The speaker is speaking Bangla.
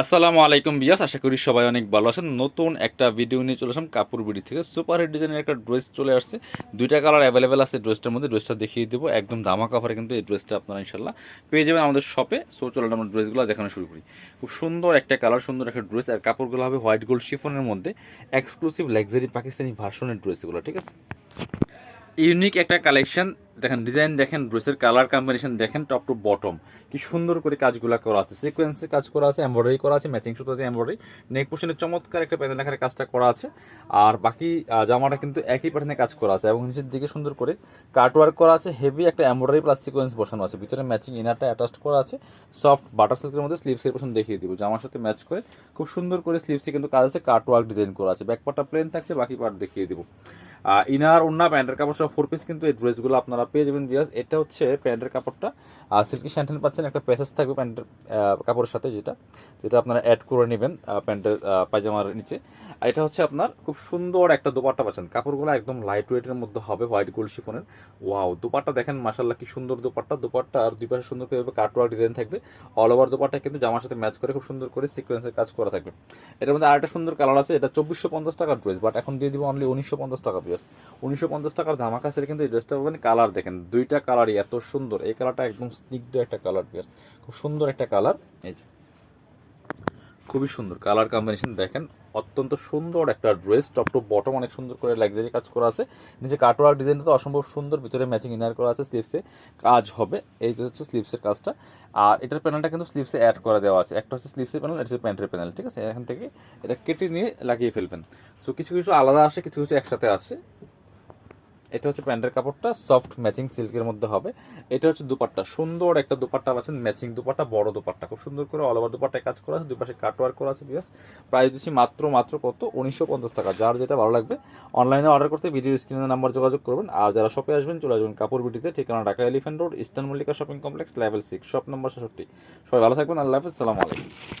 আসসালামু আলাইকুম বিয়াস আশা করি সবাই অনেক ভালো আছেন। নতুন একটা ভিডিও নিয়ে চলে আসলাম কাপড় বিড়ি থেকে। সুপার হিট ডিজাইনের একটা ড্রেস চলে আসছে। দুইটা কালার অ্যাভেলেবেল আছে ড্রেসটার মধ্যে। ড্রেসটা দেখিয়ে দেবো। একদম দামা কাপড়ে কিন্তু এই ড্রেসটা আপনারা ইনশাল্লাহ পেয়ে যাবেন আমাদের শপে সো চলেন আমরা ড্রেসগুলো দেখানো শুরু করি। খুব সুন্দর একটা কালার সুন্দর একটা ড্রেস আর কাপড়গুলো হবে হোয়াইট গোল্ড শিফনের মধ্যে। এক্সক্লুসিভ লাক্সারি পাকিস্তানি ভার্সনের ড্রেসগুলো ঠিক আছে? ইউনিক একটা কালেকশন দেখেন ডিজাইন দেখেন ড্রেসের কালার কম্বিনেশন দেখেন টপ টু বটম কি সুন্দর করে কাজগুলো করা আছে। সিকোয়েন্সে কাজ করা আছে এমব্রয়ডারি করা আছে ম্যাচিং সুতো দিয়ে এমব্রয়ডারি নেক পোশনের চমৎকার একটা প্যানেল আকারে কাজটা করা আছে। আর বাকি জামাটা কিন্তু একই প্যাটার্নে কাজ করা আছে এবং নিচের দিকে সুন্দর করে কাটওয়ার্ক করা আছে। হেভি একটা এমব্রয়ডারি প্লাস সিকোয়েন্স বসানো আছে। ভিতরে ম্যাচিং ইনারটা অ্যাটাচ করা আছে। সফট বাটার সিল্কের মধ্যে স্লিভসের পোশন দেখিয়ে দিব। জামার সাথে ম্যাচ করে খুব সুন্দর করে স্লিভসে কিন্তু কাজ আছে কাটওয়ার্ক ডিজাইন করা আছে। ব্যাক পার্টটা প্লেন থাকছে, বাকি পার্ট দেখিয়ে দিব। ইনার ওন্না প্যান্টের কাপড় সব ফোর পিস কিন্তু এই ড্রেসগুলো আপনারা পেয়ে যাবেন বিয়াস এটা হচ্ছে প্যান্টের কাপড়টা। সিল্কি স্যান্টেন পাচ্ছেন, একটা প্যাসেজ থাকবে প্যান্টের কাপড়ের সাথে যেটা। যেটা আপনারা অ্যাড করে নেবেন প্যান্টের পায়জামার নিচে। আর এটা হচ্ছে আপনার খুব সুন্দর একটা দোপাট্টা পাচ্ছেন। কাপড়গুলো একদম লাইট ওয়েটের মধ্যে হবে হোয়াইট গোল্ড শিফনের ওয়াও দোপাট্টা দেখেন মাসাল্লাহ কি সুন্দর দোপাট্টা। দোপাট্টা আর দুই পাশে সুন্দর করে কাটওয়ার্ক ডিজাইন থাকবে। অল ওভার দোপাট্টা কিন্তু জামার সাথে ম্যাচ করে, খুব সুন্দর করে সিকোয়েন্সের কাজ করা থাকবে। এটার মধ্যে আরেকটা সুন্দর কালার আছে, এটা চব্বিশশো পঞ্চাশ টাকার ড্রেস বাট এখন দিয়ে দিব অনলি উনিশশো পঞ্চাশ টাকা পিস উনিশশো পঞ্চাশ টাকার ধামাকা সেলে কিন্তু এই ড্রেসটা পাবেন কালার দেখেন, দুইটা কালারই এত সুন্দর। এই কালারটা একদম স্নিগ্ধ একটা কালার পিস খুব সুন্দর একটা কালার এই যে। খুবই সুন্দর। কালার কম্বিনেশন দেখেন, অত্যন্ত সুন্দর একটা ড্রেস টপ টু বটম অনেক সুন্দর করে লাক্সারি কাজ করা আছে। নিচে কাটওয়ার্ক ডিজাইনটা তো অসম্ভব সুন্দর, ভিতরে ম্যাচিং ইনার করা আছে স্লিভসে কাজ হবে। এই হচ্ছে স্লিভসের কাজটা। আর এটার প্যানেলটা কিন্তু স্লিভসে অ্যাড করা দেওয়া আছে। একটা হচ্ছে স্লিভসের প্যানেল এটা হচ্ছে প্যান্টের প্যানেল ঠিক আছে? এখান থেকে এটা কেটে নিয়ে লাগিয়ে ফেলবেন। সো কিছু কিছু আলাদা আসে, কিছু কিছু একসাথে আসে। এটা হচ্ছে প্যান্টের কাপড়টা সফট ম্যাচিং সিল্কের মধ্যে হবে। এটা হচ্ছে দুপাট্টা, সুন্দর একটা দুপাট্টা পাচ্ছেন ম্যাচিং দুপাট্টা, বড় দুপাট্টা। খুব সুন্দর করে অল ওভার দুপাট্টায় কাজ করা আছে, দুই পাশে কাটওয়ার্ক করা আছে বিকজ প্রাইস দিচ্ছি মাত্র মাত্র কত? উনিশশো পঞ্চাশ টাকা। যার যেটা ভালো লাগবে অনলাইনে অর্ডার করতে ভিডিও স্ক্রিনের নাম্বার যোগাযোগ করবেন। আর যারা শপে আসবেন, চলে আসবেন কাপড় বিটিতে ঠিকানা Dhaka elephant road eastern Mallika shopping complex level six shop number সাতষট্টি সবাই ভালো থাকবেন, আল্লাহ হাফিজ, সালাম আলাইকুম।